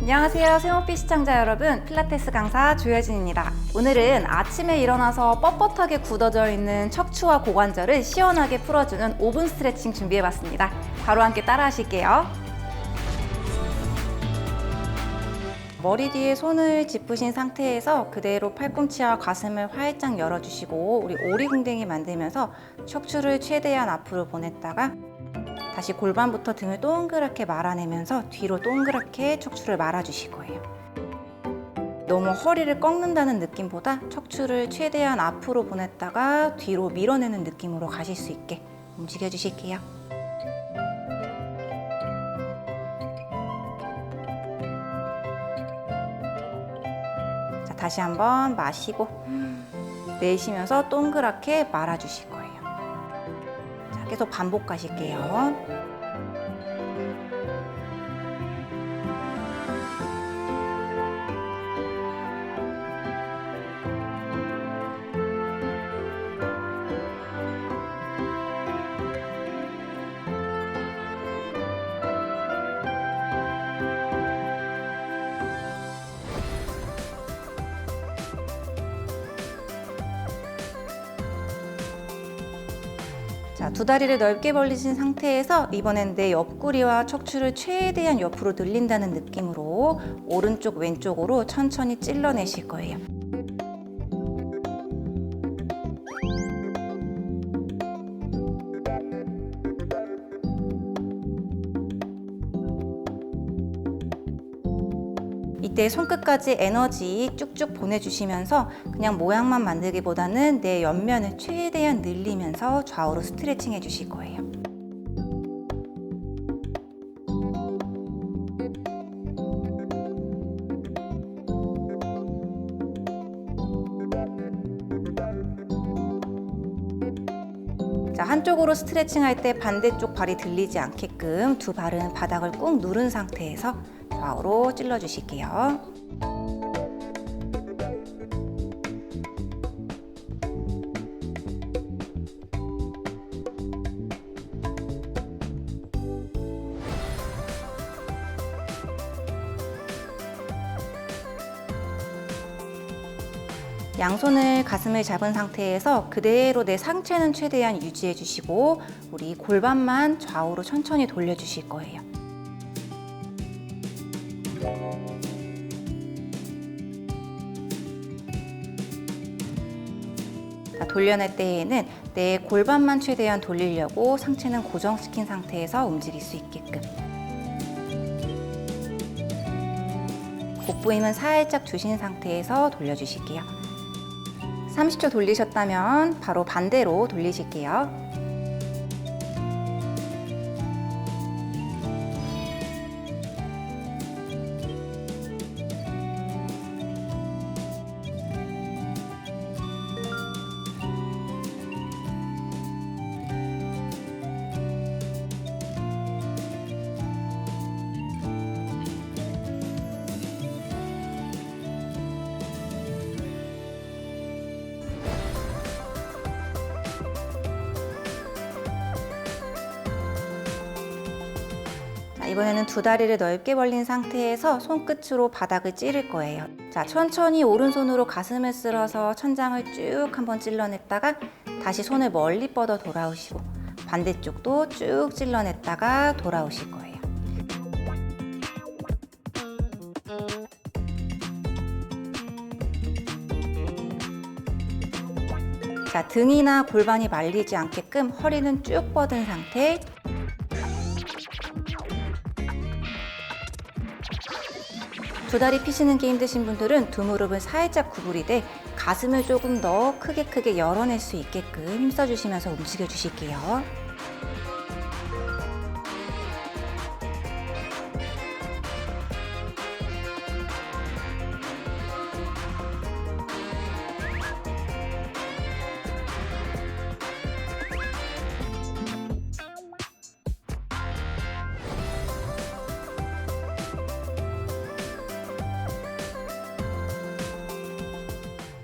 안녕하세요. 세모피 시청자 여러분. 필라테스 강사 조여진입니다. 오늘은 아침에 일어나서 뻣뻣하게 굳어져 있는 척추와 고관절을 시원하게 풀어주는 5분 스트레칭 준비해봤습니다. 바로 함께 따라 하실게요. 머리 뒤에 손을 짚으신 상태에서 그대로 팔꿈치와 가슴을 활짝 열어주시고 우리 오리궁뎅이 만들면서 척추를 최대한 앞으로 보냈다가 다시 골반부터 등을 동그랗게 말아내면서 뒤로 동그랗게 척추를 말아주실 거예요. 너무 허리를 꺾는다는 느낌보다 척추를 최대한 앞으로 보냈다가 뒤로 밀어내는 느낌으로 가실 수 있게 움직여 주실게요. 자, 다시 한번 마시고 내쉬면서 동그랗게 말아 주실 거예요. 자, 계속 반복 하실게요. 자, 두 다리를 넓게 벌리신 상태에서 이번엔 내 옆구리와 척추를 최대한 옆으로 늘린다는 느낌으로 오른쪽 왼쪽으로 천천히 찔러내실 거예요. 이때 손끝까지 에너지 쭉쭉 보내주시면서 그냥 모양만 만들기보다는 내 옆면을 최대한 늘리면서 좌우로 스트레칭 해주실 거예요. 자, 한쪽으로 스트레칭 할 때 반대쪽 발이 들리지 않게끔 두 발은 바닥을 꾹 누른 상태에서 좌우로 찔러 주실게요. 양손을 가슴을 잡은 상태에서 그대로 내 상체는 최대한 유지해 주시고 우리 골반만 좌우로 천천히 돌려 주실 거예요. 돌려낼 때에는 내 골반만 최대한 돌리려고 상체는 고정시킨 상태에서 움직일 수 있게끔 복부 힘은 살짝 주신 상태에서 돌려주실게요. 30초 돌리셨다면 바로 반대로 돌리실게요. 이번에는 두 다리를 넓게 벌린 상태에서 손끝으로 바닥을 찌를 거예요. 자, 천천히 오른손으로 가슴을 쓸어서 천장을 쭉 한번 찔러냈다가 다시 손을 멀리 뻗어 돌아오시고 반대쪽도 쭉 찔러냈다가 돌아오실 거예요. 자, 등이나 골반이 말리지 않게끔 허리는 쭉 뻗은 상태. 두 다리 피시는 게 힘드신 분들은 두 무릎을 살짝 구부리 되 가슴을 조금 더 크게 크게 열어낼 수 있게끔 힘써주시면서 움직여 주실게요.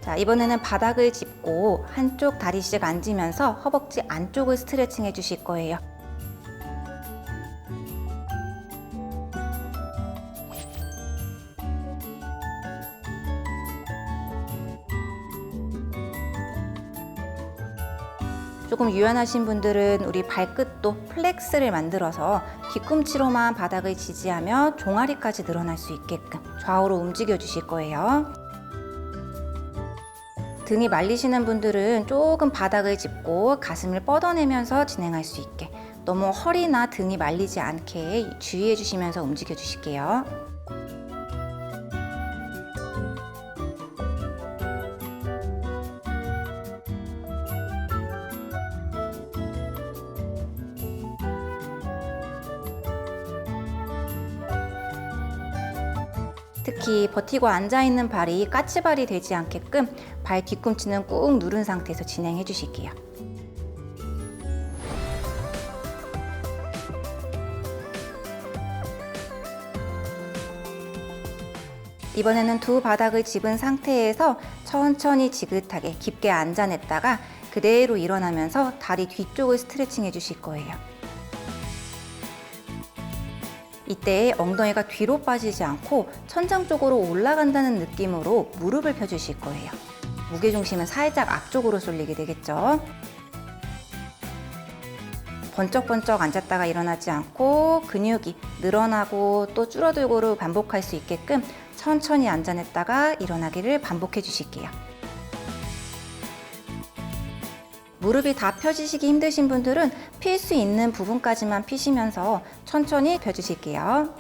자, 이번에는 바닥을 짚고 한쪽 다리씩 앉으면서 허벅지 안쪽을 스트레칭 해주실 거예요. 조금 유연하신 분들은 우리 발끝도 플렉스를 만들어서 뒤꿈치로만 바닥을 지지하며 종아리까지 늘어날 수 있게끔 좌우로 움직여 주실 거예요. 등이 말리시는 분들은 조금 바닥을 짚고 가슴을 뻗어내면서 진행할 수 있게 너무 허리나 등이 말리지 않게 주의해 주시면서 움직여 주실게요. 특히 버티고 앉아 있는 발이 까치발이 되지 않게끔 발 뒤꿈치는 꾹 누른 상태에서 진행해 주실게요. 이번에는 두 바닥을 집은 상태에서 천천히 지긋하게 깊게 앉아냈다가 그대로 일어나면서 다리 뒤쪽을 스트레칭 해주실 거예요. 이때 엉덩이가 뒤로 빠지지 않고 천장 쪽으로 올라간다는 느낌으로 무릎을 펴주실 거예요. 무게중심은 살짝 앞쪽으로 쏠리게 되겠죠. 번쩍번쩍 앉았다가 일어나지 않고 근육이 늘어나고 또 줄어들고를 반복할 수 있게끔 천천히 앉아냈다가 일어나기를 반복해 주실게요. 무릎이 다 펴지시기 힘드신 분들은 필 수 있는 부분까지만 피시면서 천천히 펴주실게요.